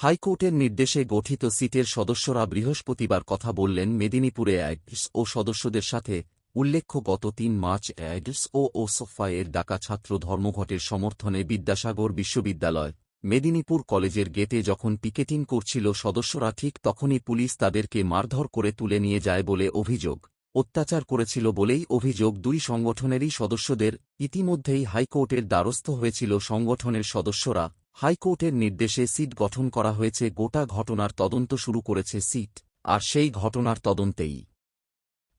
হাইকোর্টের নির্দেশে গঠিত সিটের সদস্যরা বৃহস্পতিবার কথা বললেন মেদিনীপুরে অ্যাডস ও সদস্যদের সাথে। উল্লেখ্য, গত তিন মার্চ অ্যাডস ও ওসফায়ের ডাকা ছাত্র ধর্মঘটের সমর্থনে বিদ্যাসাগর বিশ্ববিদ্যালয়, মেদিনীপুর কলেজের গেটে যখন পিকেটিং করছিল সদস্যরা ঠিক তখনই পুলিশ তাদেরকে মারধর করে তুলে নিয়ে যায় বলে অভিযোগ, অত্যাচার করেছিল বলেই অভিযোগ দুই সংগঠনেরই সদস্যদের। ইতিমধ্যেই হাইকোর্টের দ্বারস্থ হয়েছিল সংগঠনের সদস্যরা। হাইকোর্টের নির্দেশে সিট গঠন করা হয়েছে গোটা ঘটনার তদন্ত শুরু করেছে সিট আর সেই ঘটনার তদন্তেই।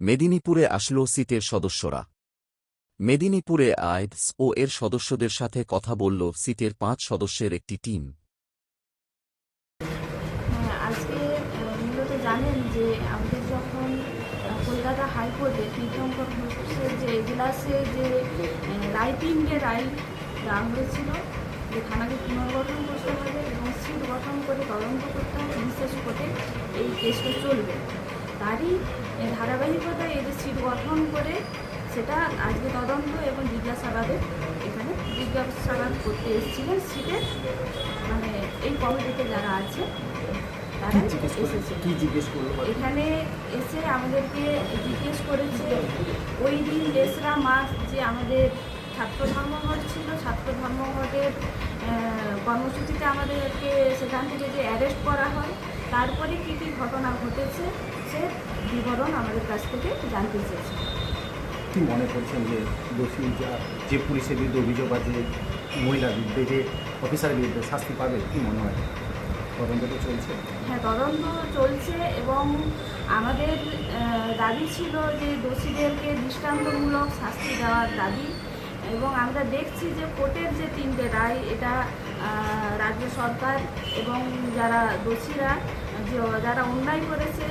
মেদিনীপুরে আসল সিটের সদস্যরা। মেদিনীপুরে আইডস ও এর সদস্যদের সাথে কথা বলল সিটের পাঁচ সদস্যের একটি টিম। হ্যাঁ, যে হাইকোর্টে যে এজলাসে যে রায় দেওয়া হয়েছিল গঠন করে তদন্ত করতে হবে বিশেষ করে এই কেসটা চলবে। তারই ধারাবাহিকতায় এদের সিট গঠন করে সেটা আজকে তদন্ত এবং জিজ্ঞাসাবাদের এখানে জিজ্ঞাসাবাদ করতে এসেছিলেন সিটের মানে এই কমিটিতে যারা আছে তারা জিজ্ঞেস এখানে এসে আমাদেরকে জিজ্ঞেস করেছে ওই দিন তেসরা মাস যে আমাদের ছাত্র ধর্মঘট ছিল ছাত্র ধর্মঘটের কর্মসূচিতে আমাদেরকে সেখান থেকে যে অ্যারেস্ট করা হয় তারপরে কী কী ঘটনা ঘটেছে সে বিবরণ আমাদের কাছ থেকে জানতে চেয়েছে। কি মনে করছেন যে দোষী যা যে পুলিশের বিরুদ্ধে অভিযোগ আছে মহিলার বিরুদ্ধে যে অফিসারের বিরুদ্ধে শাস্তি পাবে কি মনে হয়? তদন্ত তো চলছে। হ্যাঁ তদন্ত চলছে এবং আমাদের দাবি ছিল যে দোষীদেরকে দৃষ্টান্তমূলক শাস্তি দেওয়ার দাবি এবং আমরা দেখছি যে কোর্টের যে তিনটে রায় এটা রাজ্য সরকার এবং যারা দোষীরা যারা অন্যায় করেছে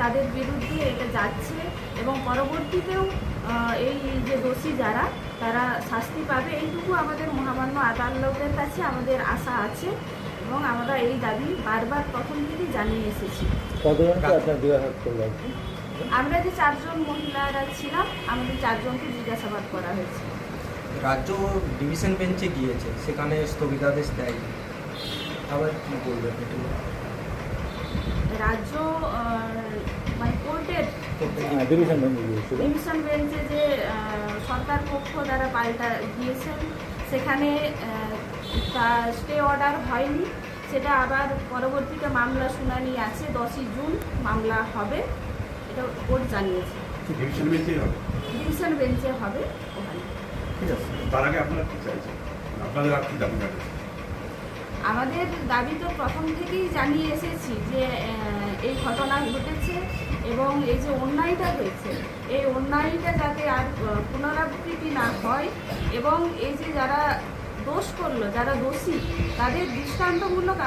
তাদের বিরুদ্ধে এটা যাচ্ছে এবং পরবর্তীতেও এই যে দোষী যারা তারা শাস্তি পাবে। এইটুকু আমাদের মহামান্য আদালতের কাছে আমাদের আশা আছে এবং আমরা এই দাবি বারবার প্রথম থেকে জানিয়ে এসেছি। আমরা যে চারজন মহিলারা ছিলাম আমাদের চারজনকে জিজ্ঞাসাবাদ করা হয়েছে। রাজ্য ডিভিশন বেঞ্চে গিয়েছে সেখানে স্থগিতাদেশ দেয় আবার কী এটা রাজ্য মানে কোর্টের ডিভিশন বেঞ্চে গিয়েছিল। ডিভিশন বেঞ্চে যে সরকার পক্ষ দ্বারা পাল্টা দিয়েছেন সেখানে স্টে অর্ডার হয়নি। সেটা আবার পরবর্তীতে মামলা শুনানি আছে দশই জুন মামলা হবে। এটা কোর্ট জানিয়েছে। ডিভিশন বেঞ্চেই হবে। ডিভিশন বেঞ্চে হবে ওখানে। আমাদের দাবি তো প্রথম থেকেই জানিয়ে এসেছি যে এই ঘটনা ঘটেছে এবং এই যে অন্যায়টা হয়েছে, এই অন্যায়টা যাতে আর পুনরাবৃত্তি না হয় এবং এই যে যারা দোষ করল, যারা দোষী, তাদের দৃষ্টান্তমূলক